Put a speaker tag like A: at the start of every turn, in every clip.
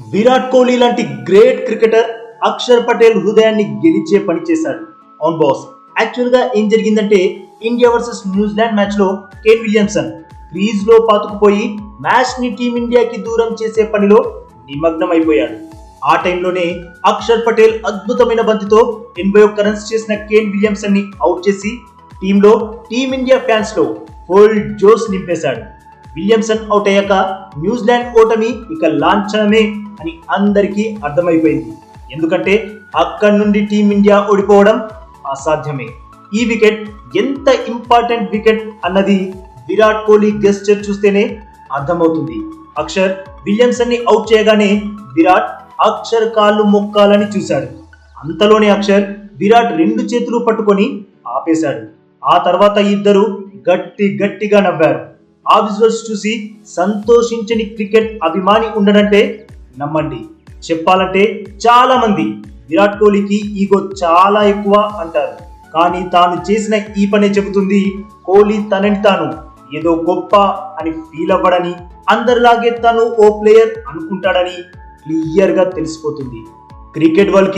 A: విరాట్ కోహ్లీ లాంటి great cricketer Axar Patel హృదయాన్ని గెలిచే పని చేశాడు. అవును బాస్ యాక్చువల్గా ఏం జరిగిందంటే ఇండియా వర్సెస్ న్యూజిలాండ్ మ్యాచ్లో కేన్ విలియమ్సన్ క్రీజ్లో పాతుకుపోయి మ్యాచ్ని టీమిండియాకి దూరం చేసే పనిలో నిమగ్నం అయిపోయాడు ఆ టైంలోనే అక్షర్ పటేల్ అద్భుతమైన బంతితో ఎనభై ఒక్క రన్స్ చేసిన కేన్ విలియమ్సన్ని అవుట్ చేసి టీంలో టీమిండియా ఫ్యాన్స్లో ఫుల్ జోస్ నింపేశాడు. విలియమ్సన్ అవుట్ అయ్యాక న్యూజిలాండ్ ఓటమి ఇక లాంఛనమే. అని అందరికీ అర్థమైపోయింది. ఎందుకంటే అక్కడి నుండి టీమిండియా ఓడిపోవడం అసాధ్యమే. ఈ వికెట్ ఎంత ఇంపార్టెంట్ వికెట్ అన్నది విరాట్ కోహ్లీ గెస్చర్ చూస్తేనే అర్థమవుతుంది. అక్షర్ విలియమ్సన్ని అవుట్ చేయగానే విరాట్ అక్షర్ కాళ్ళు మొక్కాలని చూశాడు. అంతలోనే అక్షర్ విరాట్ రెండు చేతులు పట్టుకొని ఆపేశాడు. ఆ తర్వాత ఇద్దరు గట్టి గట్టిగా నవ్వారు. ఆ విజువల్స్ చూసి సంతోషించని క్రికెట్ అభిమాని ఉండడంటే నమ్మండి. చెప్పాలంటే చాలా మంది విరాట్ కోహ్లీకి ఈగో చాలా ఎక్కువ అంటారు. కానీ తాను చేసిన ఈ పనే చెబుతుంది కోహ్లీ తనని తాను ఏదో గొప్ప అని ఫీల్ అవ్వడని అందరిలాగే తను ఓ ప్లేయర్ అనుకుంటాడని క్లియర్గా తెలిసిపోతుంది. క్రికెట్ వరల్డ్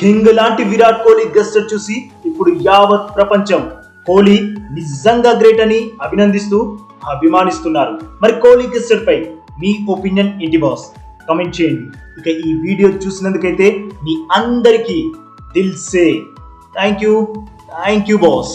A: కింగ్ లాంటి విరాట్ కోహ్లీ గెస్టర్ చూసి ఇప్పుడు యావత్ ప్రపంచం కోహ్లీ నిజంగా గ్రేట్ అని అభినందిస్తూ అభిమానిస్తున్నారు. మరి కోహ్లీ గెస్టర్ పై మీ ఒపీనియన్ ఏంటి బాస్ కమెంట్ చేయండి. ఇక ఈ వీడియో చూసినందుకైతే మీ అందరికీ దిల్సే thank you thank you boss